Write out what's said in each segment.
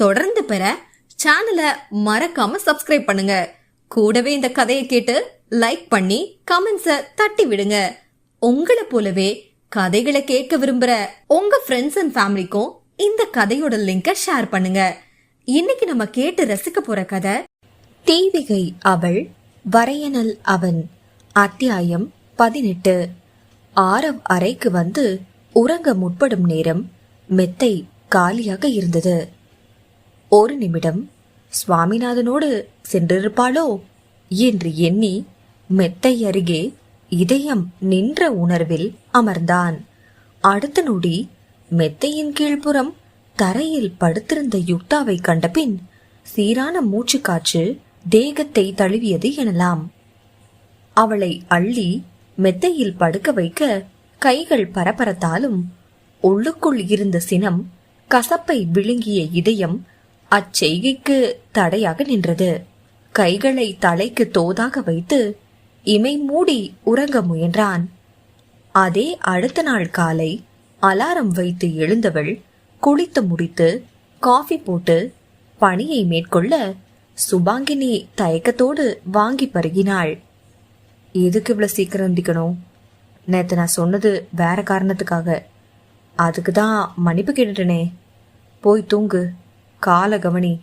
தொடர்ந்து பெற சேனலை மறக்காம சப்ஸ்கிரைப் பண்ணுங்க. கூடவே இந்த கதையை கேட்டு லைக் பண்ணி கமெண்ட்ஸை தட்டி விடுங்க. உங்களை போலவே கதைகளை கேட்க விரும்புற உங்க ஃப்ரெண்ட்ஸ் அண்ட் ஃபேமிலிக்கும் இந்த கதையோட லிங்கை ஷேர் பண்ணுங்க. இன்னைக்கு நம்ம கேட்டு ரசிக்க போற கதை தீவிகை அவள் வரையனல் அவன் அத்தியாயம் பதினெட்டு. ஆரவ் அறைக்கு வந்து உறங்க முற்படும் நேரம் மெத்தை காலியாக இருந்தது. ஒரு நிமிடம் சுவாமிநாதனோடு சென்றிருப்பாளோ என்று எண்ணி மெத்தை அருகே இதயம் நின்ற உணர்வில் அமர்ந்தான். அடுத்த நொடி மெத்தையின் கீழ்ப்புறம் தரையில் படுத்திருந்த யுக்தாவை கண்டபின் சீரான மூச்சு காற்று தேகத்தை தழுவியது எனலாம். அவளை அள்ளி மெத்தையில் படுக்க வைக்க கைகள் பரபரத்தாலும் உள்ளுக்குள் இருந்த சினம் கசப்பை விழுங்கிய இதயம் அச்செய்கைக்கு தடையாக நின்றது. கைகளை தலைக்கு தோதாக வைத்து இமை மூடி உறங்க முயன்றான். அதே அடுத்த நாள் காலை அலாரம் வைத்து எழுந்தவள் குளித்து முடித்து காஃபி போட்டு பணியை மேற்கொள்ள சுபாங்கினி தயக்கத்தோடு வாங்கி பருகினாள். எதுக்கு இவ்வளவு சீக்கிரம் எந்திக்கணும்? நேத்து நான் சொன்னது வேற காரணத்துக்காக. அதுக்கு தான் மன்னிப்பு கேட்டுட்டனே. போய் தூங்கு. காலகவனி.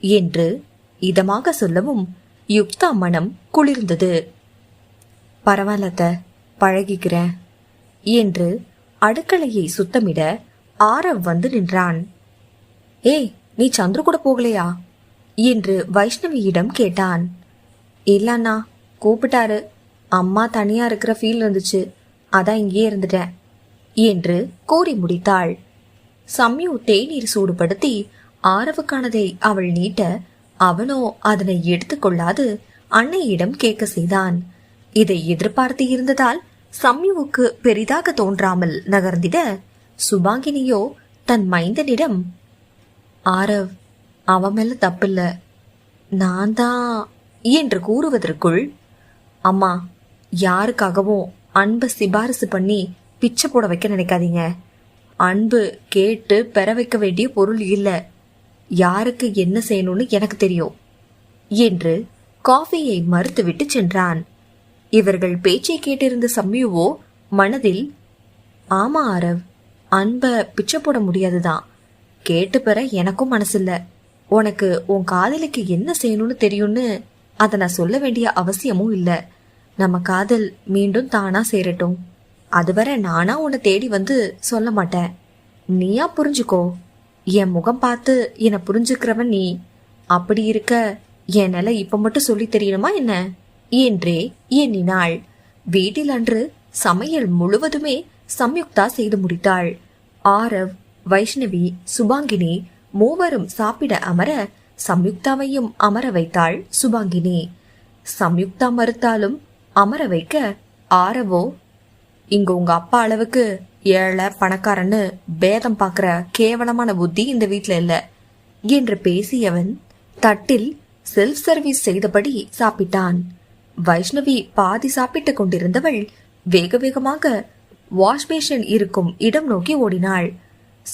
என்று இதமாக சொல்லவும் யுக்தா மனம் குளிர்ந்தது. பரவாயில்லத்த பழகிக்கிறேன் என்று அடுக்கலையை சுத்தமிட ஆரவ் வந்து நின்றான். ஏய் நீ சந்துரு கூட போகலையா? என்று வைஷ்ணவியிடம் கேட்டான். இல்லண்ணா கூப்பிட்டாரு. அம்மா தனியா இருக்கிற ஃபீல் இருந்துச்சு அதான் இங்கேயே இருந்துட்டேன் என்று கூறி முடித்தாள். சம்யு தேநீர் சூடுபடுத்தி ஆரவுக்கானதை அவள் நீட்ட அவனோ அதனை எடுத்துக்கொள்ளாது அன்னையிடம் கேட்க செய்தான். இதை எதிர்பார்த்து இருந்ததால் சம்யுவுக்கு பெரிதாக தோன்றாமல் நகர்ந்திட சுபாங்கினியோ தன் மைந்தனிடம் ஆரவ் அவன் மேல தப்பில்ல. நான் தான் என்று கூறுவதற்குள் அம்மா யாருக்காகவும் அன்பை சிபாரிசு பண்ணி பிச்சை போட வைக்க நினைக்காதீங்க. அன்பு கேட்டு பெற வைக்க வேண்டிய பொருள் இல்லை. யாருக்கு என்ன செய்யணும்னு எனக்கு தெரியும். என்று காஃபியை மறுத்துவிட்டு சென்றான். இவர்கள் பேச்சை கேட்டிருந்த சம்யுவோ மனதில் ஆமா ஆரவ் அன்ப பிச்சை போட முடியாதுதான் கேட்டு பெற எனக்கும் மனசில்ல. உனக்கு உன் காதலுக்கு என்ன செய்யணும்னு தெரியும்னு அதை நான் சொல்ல வேண்டிய அவசியமும் இல்லை. நம்ம காதல் மீண்டும் தானா சேரட்டும். அதுவரை நானா உன்னை தேடி வந்து சொல்ல மாட்டேன். நீயா புரிஞ்சுக்கோ. என் முகம் பார்த்து என்னை புரிஞ்சுக்கிறவன் நீ. அப்படி இருக்க என் நிலை இப்ப மட்டும் சொல்லி தெரியணுமா என்ன? என்றே எண்ணினாள் வீட்டில் அன்று சமையல் முழுவதுமே சம்யுக்தா செய்து முடித்தாள். ஆரவ் வைஷ்ணவி சுபாங்கினி மூவரும் சாப்பிட அமர சம்யுக்தாவையும் அமர வைத்தாள் சுபாங்கினி. சம்யுக்தா மறுத்தாலும் அமர வைக்க ஆரவோ இங்க உங்க அப்பா அளவுக்கு ஏழை பணக்காரன்னு பேதம் பார்க்குற கேவலமான புத்தி இந்த வீட்டில் இல்ல. என்று பேசியவன் தட்டில் செல்ஃப் சர்வீஸ் செய்தபடி சாப்பிட்டான். வைஷ்ணவி பாதி சாப்பிட்டுக் கொண்டிருந்தவள் வேக வேகமாக வாஷ் பேஷன் இருக்கும் இடம் நோக்கி ஓடினாள்.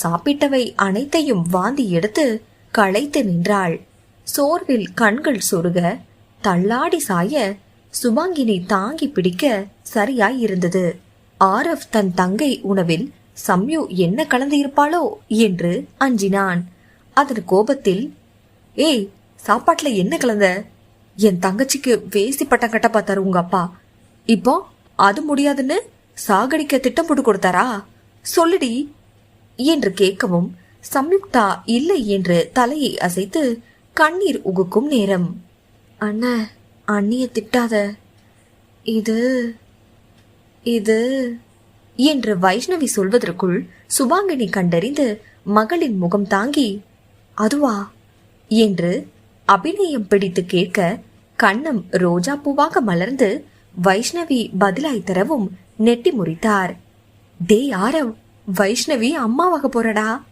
சாப்பிட்டவை அனைத்தையும் வாந்தி எடுத்து களைத்து நின்றாள். சோர்வில் கண்கள் சொருக தள்ளாடி சாய சுபாங்கினி தாங்கி பிடிக்க சரியாய் இருந்தது. ஆரவ் தன் தங்கை உணவில் சம்யு என்ன கலந்து இருப்பாளோ என்று அஞ்சினான். அதன் கோபத்தில் ஏய் சாப்பாட்டுல என்ன கலந்த? என் தங்கச்சிக்கு வேசி பட்டம் கட்ட பார்த்தாரு உங்க அப்பா. இப்போ அது முடியாதுன்னு சாகடிக்க திட்டம் போட்டு கொடுத்தாரா? சொல்லுடி என்று கேட்கவும் சம்யுக்தா இல்லை என்று தலையை அசைத்து கண்ணீர் உகுக்கும் நேரம். அண்ண அண்ணிய திட்டாத. இது இது என்று வைஷ்ணவி சொல்வதற்குள் சுபாங்கினி கண்டறிந்து மகளின் முகம் தாங்கி அதுவா? என்று அபிநயம் பிடித்து கேட்க கண்ணம் ரோஜா பூவாக மலர்ந்து வைஷ்ணவி பதிலாய் தரவும் நெட்டி முறித்தார். டே ஆரவ் வைஷ்ணவி அம்மாவாக போறடா?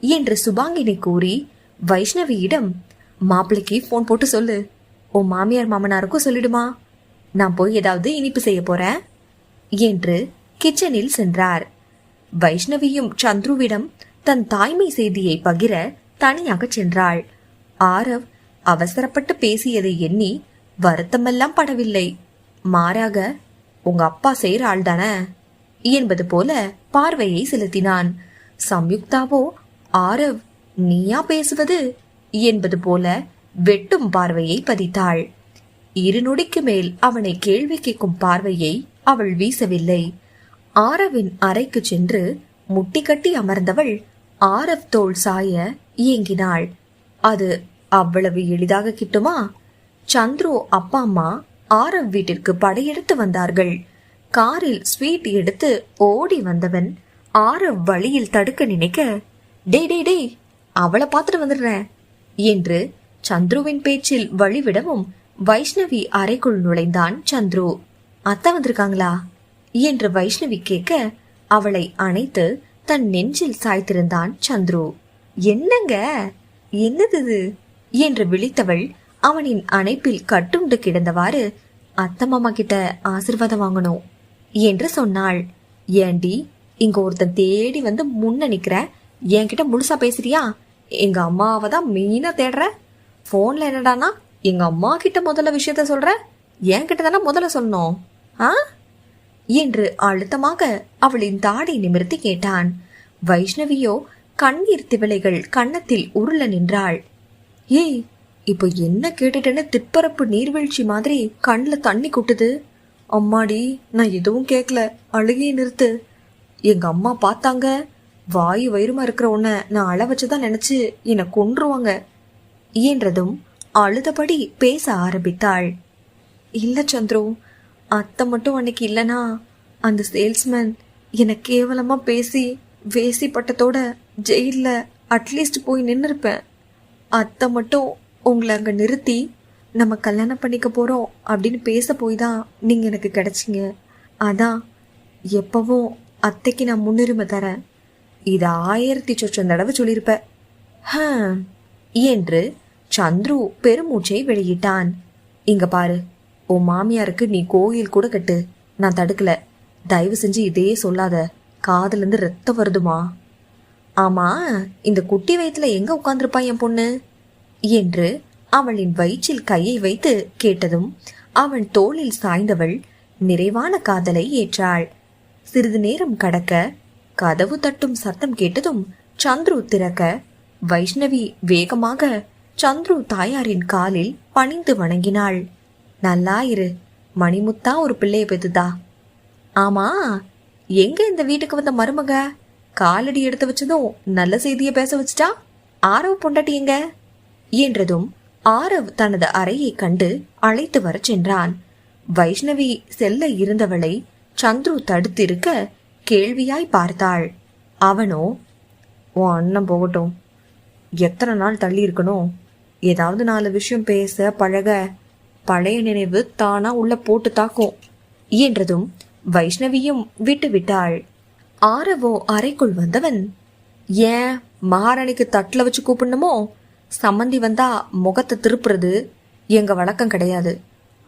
என்று சுபாங்கினி கூறி வைஷ்ணவியிடம் மாப்பிள்ளைக்கு ஃபோன் போட்டு சொல்லு. உன் மாமியார் மாமனாருக்கும் சொல்லிடுமா? நான் போய் ஏதாவது இனிப்பு செய்ய போறேன். என்று கிச்சனில் சென்றார். வைஷ்ணவியும் சந்துருவிடம் தன் தாய்மை செய்தியை பகிர தனியாக சென்றாள். ஆரவ் அவசரப்பட்டு பேசியதை எண்ணி வருத்தமெல்லாம் படவில்லை. மாறாக உங்க அப்பா செய்கிற ஆள் தானே? என்பது போல பார்வையை செலுத்தினான். சம்யுக்தாவோ ஆரவ் நீயா பேசுவது? என்பது போல வெட்டும் பார்வையை பதித்தாள். இரு நொடிக்கு மேல் அவனை கேள்வி கேட்கும் பார்வையை அவள் வீசவில்லை. ஆரவின் அறைக்கு சென்று முட்டி கட்டி அமர்ந்தவள் ஆரவ் தோள் சாய இயங்கினாள். அது அவ்வளவு எளிதாக கிட்டுமா? சந்துரு அப்பா அம்மா ஆரவ் வீட்டிற்கு படையெடுத்து வந்தார்கள். காரில் ஸ்வீட் எடுத்து ஓடி வந்தவன் ஆரவ் வழியில் தடுக்க நினைக்க டே டே டே அவளை பார்த்துட்டு வந்துடுறேன் என்று சந்துருவின் பேச்சில் வழிவிடவும் வைஷ்ணவி அறைக்குள் நுழைந்தான் சந்துரு. அத்தை வந்திருக்காங்களா? என்று வைஷ்ணவி கேட்க அவளை அணைத்து தன் நெஞ்சில் சாய்த்திருந்தான் சந்துரு. என்னங்க? என்னது இது? என்று விழித்தவள் அவனின் அணைப்பில் கட்டுண்டு கிடந்தவாறு அத்தை மாமா கிட்ட ஆசிர்வாதம் வாங்கணும் என்று சொன்னாள். ஏண்டி இங்க ஒருத்தன் தேடி வந்து முன்ன நிக்கிற என்கிட்ட முழுசா பேசுறியா? எங்க அம்மாவை தான் மெயினா தேடுற. போன்ல என்னடானா எங்க அம்மா கிட்ட முதல்ல விஷயத்த சொல்ற? என்கிட்ட தானே முதல்ல சொன்னோம். ஆ? என்று அழுத்தமாக அவளின் தாடை நிமிர்த்தி கேட்டான். வைஷ்ணவியோ கண்ணீர் திவலைகள் கன்னத்தில் உருள நின்றாள். ஏய் இப்போ என்ன கேட்டுட்டேன்னு திப்பரப்பு நீர்வீழ்ச்சி மாதிரி கண்ணில் தண்ணி கொட்டுது? அம்மாடி நான் எதுவும் கேட்கல அழுகையை நிறுத்து. எங்க அம்மா பார்த்தாங்க. வாயு வயிறுமா இருக்கிற உன்னை நான் அழ வச்சுதான் நினைச்சு என்னை கொன்றுவாங்க. இயன்றதும் அழுதபடி பேச ஆரம்பித்தாள். இல்ல சந்துரு அத்தை மட்டும் அன்னைக்கு இல்லனா அந்த சேல்ஸ்மேன் என்னை கேவலமா பேசி வேசி பட்டத்தோட ஜெயிலில் அட்லீஸ்ட் போய் நின்று இருப்பேன் அத்தை மட்டும் உங்களை அங்க நிறுத்தி நம்ம கல்யாணம் பண்ணிக்க போறோம் அப்படின்னு பேச போய் தான் நீங்க எனக்கு கிடைச்சிங்க. அதான் எப்பவும் அத்தைக்கு நான் முன்னுரிமை தரேன். இதை ஆயிரத்தி சொச்சம் தடவை சொல்லியிருப்ப ஹ என்று சந்துரு பெருமூச்சை வெளியிட்டான். இங்க பாரு உன் மாமியாருக்கு நீ கோயில் கூட கட்டு. நான் தடுக்கல. தயவு செஞ்சு இதே சொல்லாத. காதலேருந்து ரத்தம் வருதுமா? ஆமா இந்த குட்டி வயிற்றுல எங்க உட்காந்துருப்பா என் பொண்ணு? என்று அவளின் வயிற்றில் கையை வைத்து கேட்டதும் அவன் தோளில் சாய்ந்தவள் நிறைவான காதலை ஏற்றாள். சிறிது நேரம் கடக்க கதவு தட்டும் சத்தம் கேட்டதும் சந்துரு திறக்க வைஷ்ணவி வேகமாக சந்துரு தாயாரின் காலில் பணிந்து வணங்கினாள். நல்லா இரு மணிமுத்தா ஒரு பிள்ளைய பெத்துதா? ஆமா எங்க இந்த வீட்டுக்கு வந்த மருமக? காலடி எடுத்து வச்சதும் நல்ல செய்திய பேச வச்சுட்டா? ஆரவ் பொண்டாட்டி எங்க? என்றதும் ஆரவ் தனது அறையை கண்டு அழைத்து வரச் சென்றான். வைஷ்ணவி செல்ல இருந்தவளை சந்துரு தடுத்திருக்க கேள்வியாய் பார்த்தாள். அவனோ? உன் அண்ணன் போகட்டும். எத்தனை நாள் தள்ளி இருக்கணும்? ஏதாவது நாலு விஷயம் பேச பழக பழைய நினைவு தானா உள்ள போட்டு தாக்கும். என்றதும் வைஷ்ணவியும் விட்டு விட்டாள். ஆரவோ அறைக்குள் வந்தவன் ஏன் மகாராணிக்கு தட்டுல வச்சு கூப்பிடணுமோ? சம்மந்தி வந்தா முகத்தை திருப்புறது எங்க வழக்கம் கிடையாது.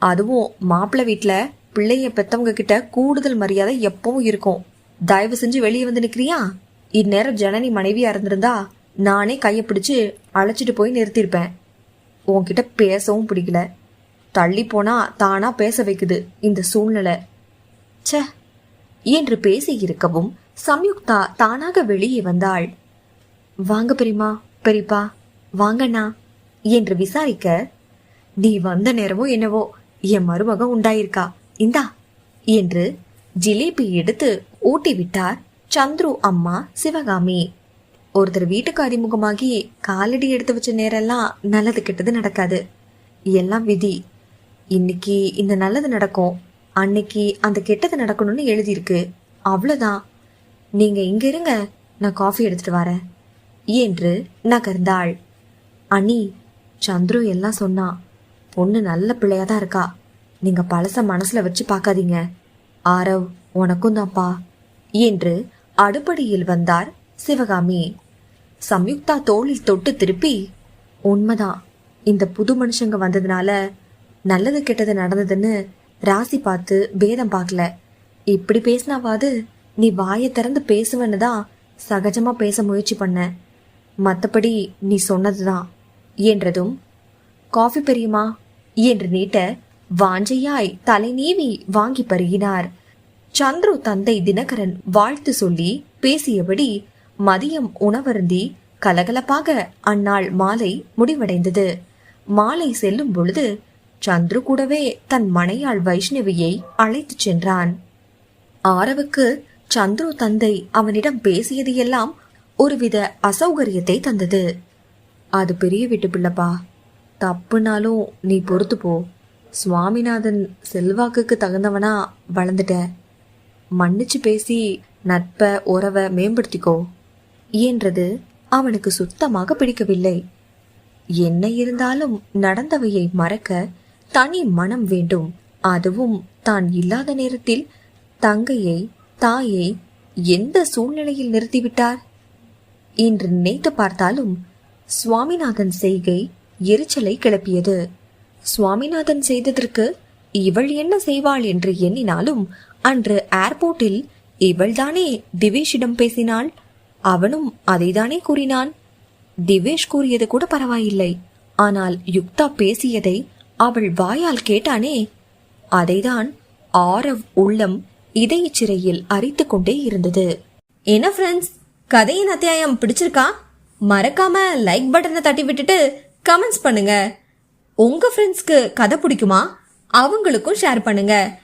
அதுவும் மாப்பிள்ளை வீட்டில் பிள்ளைய பெத்தவங்க கிட்ட கூடுதல் மரியாதை எப்பவும் இருக்கும். தயவு செஞ்சு வெளியே வந்து நிக்கிறியா? இந்நேரம் ஜனனி மனைவியா இருந்திருந்தா நானே கையை பிடிச்சு அழைச்சிட்டு போய் நிறுத்தியிருப்பேன். உன்கிட்ட பேசவும் பிடிக்கல. தள்ளி போனா தானா பேச வைக்குது இந்த சூழ்நிலை. ச என்று பேசி இருக்கவும் சம்யுக்தா தானாக வெளியே வந்தாள். வாங்க பெரியமா பெரியப்பா வாங்கண்ணா என்று விசாரிக்க நீ வந்த நேரமோ என்னவோ என் மருமக உண்டாயிருக்கா இந்தா என்று ஜிலேபி எடுத்து ஊட்டி விட்டார் சந்துரு அம்மா சிவகாமி. ஒருத்தர் வீட்டுக்கு அறிமுகமாகி காலடி எடுத்து வச்ச நேரெல்லாம் நல்லது கெட்டது நடக்காது. எல்லாம் விதி. இன்னைக்கு இந்த நல்லது நடக்கும். அன்னைக்கு அந்த கெட்டது நடக்கணும்னு எழுதியிருக்கு. அவ்வளோதான் நீங்கள் இங்கே இருங்க. நான் காஃபி எடுத்துட்டு வரேன். என்று நகர்ந்தாள். அனி சந்துரு எல்லாம் சொன்னான் பொண்ணு நல்ல பிள்ளையாக தான் இருக்கா. நீங்கள் பழச மனசில் வச்சு பார்க்காதீங்க. ஆரவ் உனக்கும் தான்ப்பா. என்று அடுப்படியில் வந்தார் சிவகாமி. சம்யுக்தா தோளில் தொட்டு திருப்பி உண்மைதான். இந்த புது மனுஷங்க வந்ததுனால நல்லது கெட்டது நடந்ததுன்னு ராசி பார்த்து பேதம் பார்க்கல. இப்படி பேசினாவாது நீ வாயை திறந்து பேசுவேன்னு தான் சகஜமா பேச முயற்சி பண்ண. மற்றபடி நீ சொன்னதுதான். என்றதும் காஃபி பெரியுமா என்று நீட்ட வாஞ்சையாய் தலை நீவி வாங்கி பருகினார். சந்துரு தந்தை தினகரன் வாழ்த்து சொல்லி பேசியபடி மதியம் உணவருந்தி கலகலப்பாக அந்நாள் மாலை முடிவடைந்தது. மாலை செல்லும் பொழுது சந்துரு கூடவே தன் மனையாள் வைஷ்ணவியை அழைத்துச் சென்றான். ஆரவுக்கு சந்துரு தந்தை அவனிடம் பேசியது எல்லாம் ஒருவித அசௌகரியத்தை தந்தது. அது பெரிய வீட்டு பிள்ளைப்பா. தப்புனாலும் நீ பொறுத்து போ. சுவாமிநாதன் செல்வாக்குக்கு தகுந்தவனா வளர்ந்துட்ட. மன்னிச்சு பேசி நட்ப உறவை மேம்படுத்திக்கோ. என்றது அவனுக்கு சுத்தமாக பிடிக்கவில்லை. என்ன இருந்தாலும் நடந்தவையை மறக்க தனி மனம் வேண்டும். அதுவும் தான் இல்லாத நேரத்தில் தங்கையை தாயை எந்த சூழ்நிலையில் நிறுத்திவிட்டார்? என்று நினைத்து பார்த்தாலும் சுவாமிநாதன் செய்கை எரிச்சலை கிளப்பியது. சுவாமிநாதன் செய்ததற்கு இவள் என்ன செய்வாள் என்று எண்ணினாலும் அன்று ஏர்போர்ட்டில் இவள்தானே திவேஷிடம் பேசினாள்? அவனும் அதைதானே கூறினான்? திவேஷ் கூறியது கூட பரவாயில்லை. ஆனால் யுக்தா பேசியதை அவள் வாயால் கேட்டானே? அதைதான் ஆரவ் உள்ளம் இதயச் சிறையில் அரித்து கொண்டே இருந்தது. என்ன ஃப்ரெண்ட்ஸ் கதையின் அத்தியாயம் பிடிச்சிருக்கா? மறக்காம லைக் பட்டனை தட்டி விட்டுட்டு கமெண்ட்ஸ் பண்ணுங்க. உங்க ஃப்ரெண்ட்ஸ்க்கு கதை பிடிக்குமா? அவங்களுக்கும் ஷேர் பண்ணுங்க.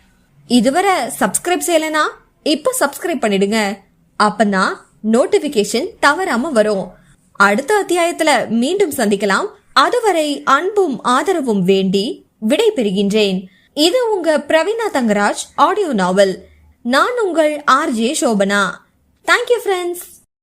இதுவரை சப்ஸ்கிரைப் செய்யலைனா இப்போ சப்ஸ்கிரைப் பண்ணிடுங்க. அப்பதான் நோட்டிபிகேஷன் தவறாம வரும். அடுத்த அத்தியாயத்துல மீண்டும் சந்திக்கலாம். அதுவரை அன்பும் ஆதரவும் வேண்டி விடை பெறுகின்றேன் இது உங்க பிரவீனா தங்கராஜ் ஆடியோ நாவல் நான் உங்கள் ஆர்ஜே சோபனா. Thank you friends